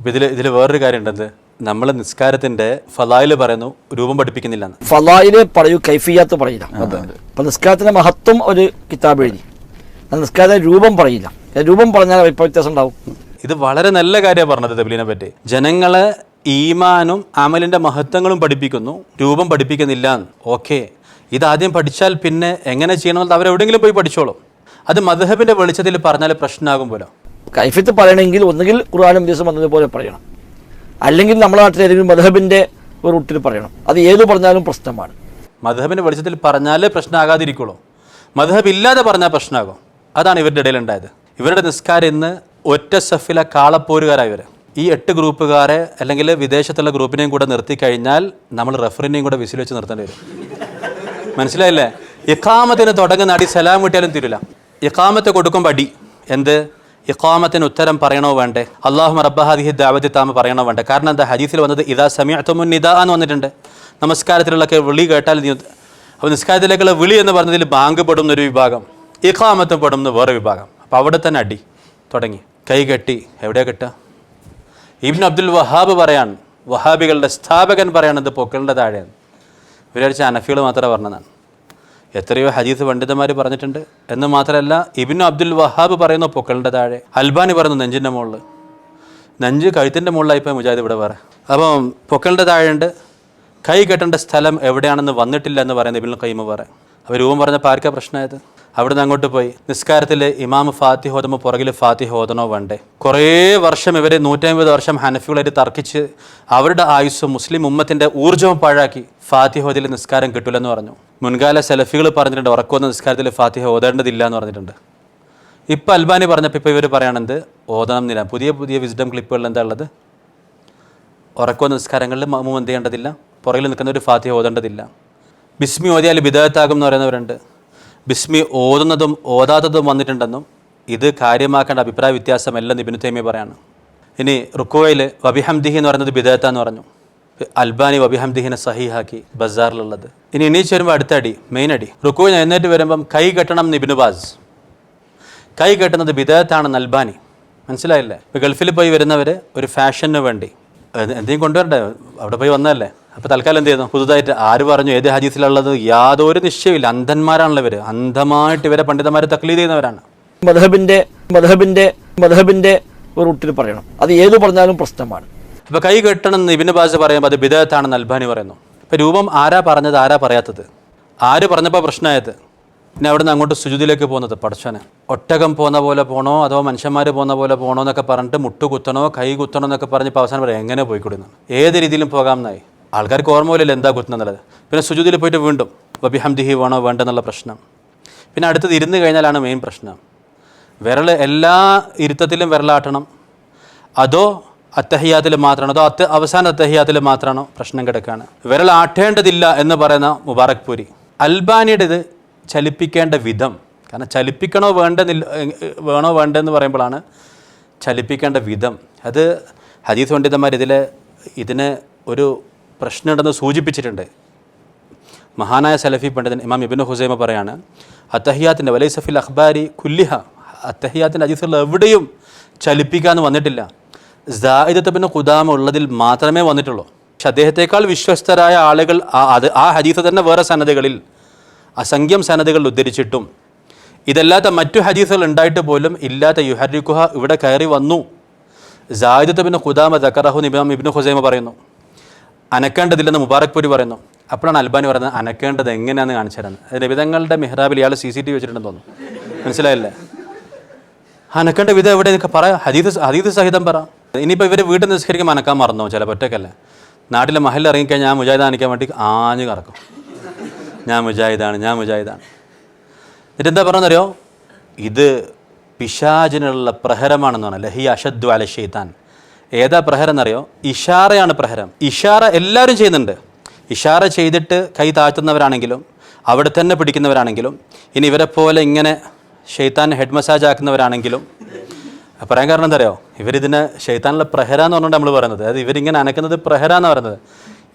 ഇപ്പം ഇതിൽ ഇതിൽ വേറൊരു കാര്യം ഉണ്ടെന്ത് നമ്മൾ നിസ്കാരത്തിന്റെ ഫലായിൽ പറയുന്നു രൂപം പഠിപ്പിക്കുന്നില്ല ഫലായിൽ പറയൂ കൈഫിയാത്ത് പറയില്ല. അപ്പൊ നിസ്കാരത്തിന്റെ മഹത്വം ഒരു കിതാബ് എഴുതി. നിസ്കാരത്തിന്റെ രൂപം പറയില്ല. രൂപം പറഞ്ഞാൽ ഇപ്പൊ വ്യത്യാസം ഉണ്ടാവും. ഇത് വളരെ നല്ല കാര്യമാണ് പറഞ്ഞത് തബ്ലീനെ പറ്റി. ജനങ്ങളെ ഈമാനും അമലിന്റെ മഹത്വങ്ങളും പഠിപ്പിക്കുന്നു രൂപം പഠിപ്പിക്കുന്നില്ല ഓക്കെ. ആദ്യം പഠിച്ചാൽ പിന്നെ എങ്ങനെ ചെയ്യണമെന്ന് അവരെവിടെയെങ്കിലും പോയി പഠിച്ചോളും. അത് മധുഹബിന്റെ വെളിച്ചത്തിൽ പറഞ്ഞാൽ പ്രശ്നമാകും പോലെ. കൈഫിത്ത് പറയണമെങ്കിൽ ഒന്നുകിൽ ഖുർആാനും ദിവസം വന്നതുപോലെ പറയണം. അല്ലെങ്കിൽ നമ്മുടെ നാട്ടിൽ ഏതെങ്കിലും മധബിന്റെ ഒരു റൂട്ടിൽ പറയണം. അത് ഏത് പറഞ്ഞാലും പ്രശ്നമാണ്. മധബിന്റെ വെളിച്ചത്തിൽ പറഞ്ഞാലേ പ്രശ്നമാകാതിരിക്കുള്ളൂ മധബ് ഇല്ലാതെ പറഞ്ഞാൽ പ്രശ്നമാകും അതാണ് ഇവരുടെ ഇടയിൽ ഉണ്ടായത് ഇവരുടെ നിസ്കാരം ഇന്ന് ഒറ്റ സഫിലെ കാളപ്പോരുകാരായി ഇവർ ഈ എട്ട് ഗ്രൂപ്പുകാരെ അല്ലെങ്കിൽ വിദേശത്തുള്ള ഗ്രൂപ്പിനെയും കൂടെ നിർത്തി കഴിഞ്ഞാൽ നമ്മൾ റഫറിനെയും കൂടെ വിസിൽ വെച്ച് നിർത്തേണ്ടി വരും. മനസ്സിലായില്ലേ? ഇക്കാമത്തിന് തുടങ്ങുന്ന അടി സലാം കിട്ടിയാലും തീരില്ല. ഇക്കാമത്തെ കൊടുക്കുമ്പോൾ അടി. എന്ത്? ഇഖാമത്തിന് ഉത്തരം പറയണോ വേണ്ടേ? അള്ളാഹു റബ്ബഹാദിഹി ദാവതി താമ പറയണോ വേണ്ടേ? കാരണം എന്താ? ഹദീസിൽ വന്നത് ഇതാ സമയത്തുമുൻ ഇതാ എന്ന് വന്നിട്ടുണ്ട്. നമസ്കാരത്തിലുള്ളൊക്കെ വിളി കേട്ടാൽ അപ്പോൾ നിസ്കാരത്തിലേക്കുള്ള വിളി എന്ന് പറഞ്ഞതിൽ ബാങ്ക് പെടുന്ന ഒരു വിഭാഗം ഇക്കാമത്തും പെടുന്ന വേറെ വിഭാഗം. അപ്പോൾ അവിടെ തന്നെ അടി തുടങ്ങി. കൈ കെട്ടി എവിടെയാണ് കെട്ടുക? ഇബിൻ അബ്ദുൽ വഹാബ് പറയാൻ വഹാബികളുടെ സ്ഥാപകൻ പറയണത് പൊക്കളുടെ താഴെയാണ്. വിചാരിച്ച അനഫികൾ മാത്രമേ പറഞ്ഞതാണ്. എത്രയോ ഹദീസ് പണ്ഡിതന്മാർ പറഞ്ഞിട്ടുണ്ട്. എന്ന് മാത്രമല്ല ഇബിനു അബ്ദുൽ വഹാബ് പറയുന്ന പൊക്കളിന്റെ താഴെ. അൽബാനി പറയുന്നു നെഞ്ചിന്റെ മുകളിൽ നെഞ്ച് കഴുത്തിന്റെ മുകളിലായിപ്പോൾ മുജാഹിദ് ഇവിടെ വേറെ അപ്പം പൊക്കളിന്റെ താഴെയുണ്ട്. കൈ കെട്ടേണ്ട സ്ഥലം എവിടെയാണെന്ന് വന്നിട്ടില്ല എന്ന് പറയുന്നത് ഇബിൻ കൈമ പറയാം അവർ രൂപം പറഞ്ഞ പാർക്ക പ്രശ്നമായത് അവിടെ നിന്ന് അങ്ങോട്ട് പോയി. നിസ്കാരത്തിൽ ഇമാം ഫാത്തി ഹോദമോ പുറകിൽ ഫാത്തി ഹോദനോ വേണ്ടേ? കുറേ വർഷം ഇവർ നൂറ്റമ്പത് വർഷം ഹനഫികളായിട്ട് തർക്കിച്ച് അവരുടെ ആയുസ്സും മുസ്ലിം ഉമ്മത്തിന്റെ ഊർജവും പാഴാക്കി ഫാത്തി ഹോദിൽ നിസ്കാരം കിട്ടില്ലെന്ന് പറഞ്ഞു. മുൻകാല സെലഫികൾ പറഞ്ഞിട്ടുണ്ട് ഉറക്കുന്ന നിസ്കാരത്തിൽ ഫാത്തിഹ ഓതേണ്ടതില്ല എന്ന് പറഞ്ഞിട്ടുണ്ട്. ഇപ്പം അൽബാനി പറഞ്ഞപ്പോൾ ഇപ്പോൾ ഇവർ പറയുകയാണെന്ത് ഓതണം എന്നില്ല. പുതിയ പുതിയ വിസ്ഡം ക്ലിപ്പുകളിൽ എന്താ ഉള്ളത്? ഉറക്കുന്ന നിസ്കാരങ്ങളിൽ മമ്മു എന്ത് ചെയ്യേണ്ടതില്ല? പുറകിൽ നിൽക്കുന്ന ഒരു ഫാത്തിഹ ഓതേണ്ടതില്ല. ബിസ്മി ഓതിയാൽ ബിദാത്താകും എന്ന് പറയുന്നവരുണ്ട്. ബിസ്മി ഓതുന്നതും ഓതാത്തതും വന്നിട്ടുണ്ടെന്നും ഇത് കാര്യമാക്കേണ്ട അഭിപ്രായ വ്യത്യാസമല്ല നിബിനു തൈമി പറയാണ്. ഇനി റുക്കോയിൽ വബിഹംദിഹി എന്ന് പറയുന്നത് ബിദാത്ത എന്ന് പറഞ്ഞു. അൽബാനി വബിഹംദിഹിനെ സഹിഹാക്കി ബസാറിലുള്ളത്. ഇനി എണീച്ച് വരുമ്പോൾ അടുത്ത അടി മെയിൻ അടി. റുക്കു എഴുന്നേറ്റ് വരുമ്പം കൈ കെട്ടണം നിബിനുബാസ് കൈ കെട്ടുന്നത് ബിദാത്താണ് നൽബാനി മനസ്സിലായില്ലേ? ഇപ്പോൾ ഗൾഫിൽ പോയി വരുന്നവർ ഒരു ഫാഷന് വേണ്ടി. എന്ത് എന്തെങ്കിലും കൊണ്ടുവരണ്ടേ? അവിടെ പോയി വന്നതല്ലേ? അപ്പോൾ തൽക്കാലം എന്ത് ചെയ്യുന്നു? പുതുതായിട്ട് ആര് പറഞ്ഞു ഏത് ഹദീസിലുള്ളത്? യാതൊരു നിശ്ചയമില്ല അന്ധന്മാരാണല്ലോ ഇവർ അന്ധമായിട്ട് ഇവരെ പണ്ഡിതന്മാരെ തക്ലീദ് ചെയ്യുന്നവരാണ്. മധബിന്റെ മധബിന്റെ മധബിന്റെ ഒരു റൂട്ടിൽ പറയണം. അത് ഏത് പറഞ്ഞാലും പ്രശ്നമാണ്. അപ്പോൾ കൈ കെട്ടണം എന്ന് ഇബിന് ബാസ് പറയുമ്പോൾ അത് ബിദാത്താണെന്ന് നൽബാനി പറയുന്നു. ഇപ്പോൾ രൂപം ആരാ പറഞ്ഞത് ആരാ പറയാത്തത്? ആര് പറഞ്ഞപ്പോൾ പ്രശ്നമായത് പിന്നെ അവിടെ നിന്ന് അങ്ങോട്ട് സുജുതിയിലേക്ക് പോകുന്നത് പടച്ചനെ. ഒട്ടകം പോകുന്ന പോലെ പോകണോ അതോ മനുഷ്യന്മാർ പോകുന്ന പോലെ പോകണോ എന്നൊക്കെ പറഞ്ഞിട്ട് മുട്ട് കുത്തണോ കൈ കുത്തണോ എന്നൊക്കെ പറഞ്ഞപ്പോൾ അവസാനം പറയാം എങ്ങനെ പോയിക്കൊടുന്നു. ഏത് രീതിയിലും പോകാം എന്നായി. ആൾക്കാർക്ക് ഓർമ്മയില്ലല്ലോ എന്താ എന്നുള്ളത്. പിന്നെ സുജുതിയിൽ പോയിട്ട് വീണ്ടും വബിഹംദിഹി വേണോ വേണ്ടെന്നുള്ള പ്രശ്നം. പിന്നെ അടുത്തത് ഇരുന്ന് കഴിഞ്ഞാലാണ് മെയിൻ പ്രശ്നം. വിരൽ എല്ലാ ഇരുത്തത്തിലും വിരലാട്ടണം. അതോ അത്തഹിയാത്തിൽ മാത്രമാണോ അതോ അത്ത അവസാന അത്തഹിയാത്തിൽ മാത്രമാണോ പ്രശ്നം കിടക്കുകയാണ് വിരൽ ആട്ടേണ്ടതില്ല എന്ന് പറയുന്ന മുബാറക് പൂരി. അൽബാനിയുടെ ഇത് ചലിപ്പിക്കേണ്ട വിധം കാരണം ചലിപ്പിക്കണോ വേണ്ടെന്നില്ല വേണോ വേണ്ടെന്ന് പറയുമ്പോഴാണ് ചലിപ്പിക്കേണ്ട വിധം. അത് ഹദീസ് പണ്ഡിതന്മാർ ഇതിൽ ഇതിന് ഒരു പ്രശ്നമുണ്ടെന്ന് സൂചിപ്പിച്ചിട്ടുണ്ട്. മഹാനായ സലഫി പണ്ഡിതൻ ഇമാം ഇബിൻ ഹുസൈമ പറയാണ് അത്തഹിയാത്തിന്റെ വലൈസഫിൽ അഖ്ബാരി കുല്ലിഹ അത്തഹിയാത്തിന്റെ അജീസുള്ള എവിടെയും ചലിപ്പിക്കാമെന്ന് വന്നിട്ടില്ല. ജായിദത്ത് കുദാമ ഉള്ളതിൽ മാത്രമേ വന്നിട്ടുള്ളൂ. പക്ഷെ അദ്ദേഹത്തെക്കാൾ വിശ്വസ്തരായ ആളുകൾ ആ- അത് ആ ഹദീസ് തന്നെ വേറെ സന്നദ്ധകളിൽ അസംഖ്യം സന്നദ്ധകൾ ഉദ്ധരിച്ചിട്ടും ഇതല്ലാത്ത മറ്റു ഹദീസുകൾ ഉണ്ടായിട്ട് പോലും ഇല്ലാത്ത യുഹരിക്കുഹ ഇവിടെ കയറി വന്നു. ജായിദത്ത് പിന്നെ ഖുദാമ ദക്കറഹു ഇമാം ഇബിന് ഹുസൈമ പറയുന്നു. അനക്കേണ്ടതില്ലെന്ന് മുബാറക് പുരി പറയുന്നു. അപ്പോഴാണ് അൽബാനി പറയുന്നത് അനക്കേണ്ടത് എങ്ങനെയാണെന്ന് കാണിച്ചു തരുന്നത് അതിന്റെ വിധങ്ങളുടെ മെഹ്റാബിൽ ഇയാൾ സി സി ടി വെച്ചിട്ടുണ്ടെന്ന് തോന്നുന്നു. മനസ്സിലായില്ലേ? അനക്കേണ്ട വിധം എവിടെ? പറയാം ഹദീദ് ഹദീദ് സഹിതം പറ. ഇനിയിപ്പോൾ ഇവർ വീട്ടിൽ നിസ്കരിക്കുമ്പോൾ അനക്കാൻ മറന്നോ? ചില ഒറ്റക്കല്ല? നാട്ടിലെ മഹലിൽ ഇറങ്ങിക്കഴിഞ്ഞാൽ ഞാൻ മുജാഹിദ് അനിക്കാൻ വേണ്ടി ആഞ്ഞു കറക്കും. ഞാൻ മുജാഹിദാണ് ഞാൻ മുജാഹിദാണ്. എന്നിട്ട് എന്താ പറഞ്ഞറിയോ ഇത് പിശാചിനുള്ള പ്രഹരമാണെന്ന് പറഞ്ഞാൽ ലഹി അഷദ്ദു അല ഷെയ്ത്താൻ ഏതാ പ്രഹരം എന്നറിയോ ഇഷാറയാണ് പ്രഹരം. ഇഷാറ എല്ലാവരും ചെയ്യുന്നുണ്ട്. ഇഷാറ ചെയ്തിട്ട് കൈ താഴ്ത്തുന്നവരാണെങ്കിലും അവിടെ തന്നെ പിടിക്കുന്നവരാണെങ്കിലും ഇനി ഇവരെ പോലെ ഇങ്ങനെ ഷെയ്ത്താൻ ഹെഡ് മസാജ് ആക്കുന്നവരാണെങ്കിലും പറയാൻ കാരണം എന്താ അറിയോ ഇവരിതിനെ ഷെയ്ത്താനുള്ള പ്രഹര എന്ന് പറഞ്ഞിട്ട് നമ്മൾ പറയുന്നത്. അതായത് ഇവരിങ്ങനെ അനക്കുന്നത് പ്രഹര എന്ന് പറയുന്നത്.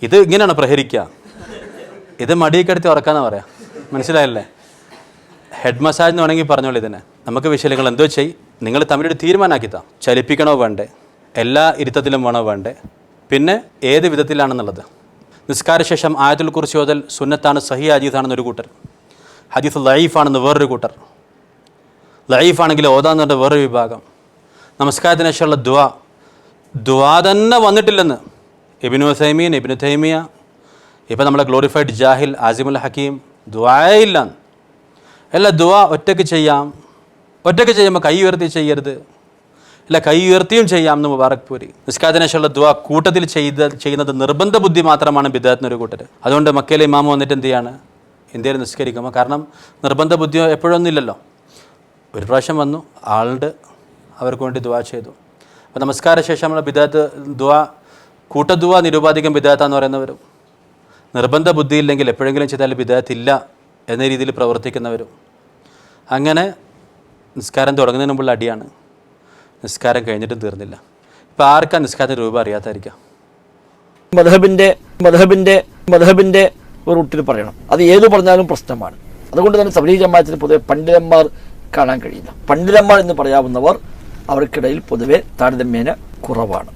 ഇത് ഇങ്ങനെയാണ് പ്രഹരിക്കുക ഇത് മടിയിൽ കിടത്തി ഉറക്കാന്ന് പറയാം. മനസ്സിലായല്ലേ? ഹെഡ് മസാജ് എന്ന് വേണമെങ്കിൽ പറഞ്ഞോളൂ ഇതിനെ. നമുക്ക് വിഷയങ്ങൾ എന്തോ ചെയ്. നിങ്ങൾ തമ്മിലൊരു തീരുമാനമാക്കിത്താം ചലിപ്പിക്കണോ വേണ്ടേ? എല്ലാ ഇരുത്തത്തിലും വേണോ വേണ്ടേ? പിന്നെ ഏത് വിധത്തിലാണെന്നുള്ളത്? നിസ്കാരശേഷം ആയത്തിൽ കുറിച്ച് ചോദൽ സുന്നത്താണ് സഹി അജീതാണെന്നൊരു കൂട്ടർ. ഹദീസ് ലൈഫാണെന്ന് വേറൊരു കൂട്ടർ. ലൈഫാണെങ്കിൽ ഓതാന്നുണ്ട് വേറൊരു വിഭാഗം. നമസ്കാരത്തിന് ശേഷമുള്ള ദുവ ദുവ തന്നെ വന്നിട്ടില്ലെന്ന്. എബിനു സൈമീൻ എബിനു തൈമിയ ഇപ്പം നമ്മളെ ഗ്ലോറിഫൈഡ് ജാഹിൽ ആസിമുൽ ഹക്കീം ദുവായേ ഇല്ല അല്ല ദുവ ഒറ്റയ്ക്ക് ചെയ്യാം. ഒറ്റയ്ക്ക് ചെയ്യുമ്പോൾ കൈ ഉയർത്തി ചെയ്യരുത്. അല്ല കൈ ഉയർത്തിയും ചെയ്യാം എന്ന് മുബാറക് പൂരി. നിസ്കാരത്തിന് ശേഷമുള്ള ദുവ കൂട്ടത്തിൽ ചെയ്ത് ചെയ്യുന്നത് നിർബന്ധ ബുദ്ധി മാത്രമാണ് ബിദാത്തിനൊരു കൂട്ടർ അതുകൊണ്ട് മക്കയിലെ ഇമാമ വന്നിട്ട് എന്ത് ചെയ്യാണ്? ഇന്ത്യയിൽ നിസ്കരിക്കുമ്പോൾ കാരണം നിർബന്ധ ബുദ്ധിയോ എപ്പോഴൊന്നും ഇല്ലല്ലോ. ഒരു പ്രാവശ്യം വന്നു ആളുണ്ട്. അവർക്ക് വേണ്ടി ദുവാ ചെയ്തു. അപ്പോൾ നമസ്കാര ശേഷമുള്ള ബിദാത്ത് ദുവാ കൂട്ടദുവ നിരുപാധികം ബിദാത്താന്ന് പറയുന്നവരും നിർബന്ധ ബുദ്ധിയില്ലെങ്കിൽ എപ്പോഴെങ്കിലും ചെയ്താൽ ബിദാത്ത് ഇല്ല എന്ന രീതിയിൽ പ്രവർത്തിക്കുന്നവരും. അങ്ങനെ നിസ്കാരം തുടങ്ങുന്നതിന് മുമ്പുള്ള അടിയാണ്. നിസ്കാരം കഴിഞ്ഞിട്ടും തീർന്നില്ല. ഇപ്പോൾ ആർക്കാ നിസ്കാരത്തിന്റെ രൂപ അറിയാത്തായിരിക്കാം? മധബിന്റെ മധബിന്റെ മധബിന്റെ ഒരു റൂട്ടിൽ പറയണം. അത് ഏത് പറഞ്ഞാലും പ്രശ്നമാണ്. അതുകൊണ്ട് തന്നെ സബരി ജമാഅത്തിന് പൊതുവെ പണ്ഡിതന്മാർ കാണാൻ കഴിയില്ല. പണ്ഡിതന്മാർ എന്ന് പറയാവുന്നവർ അവർക്കിടയിൽ പൊതുവെ താരതമ്യേന കുറവാണ്.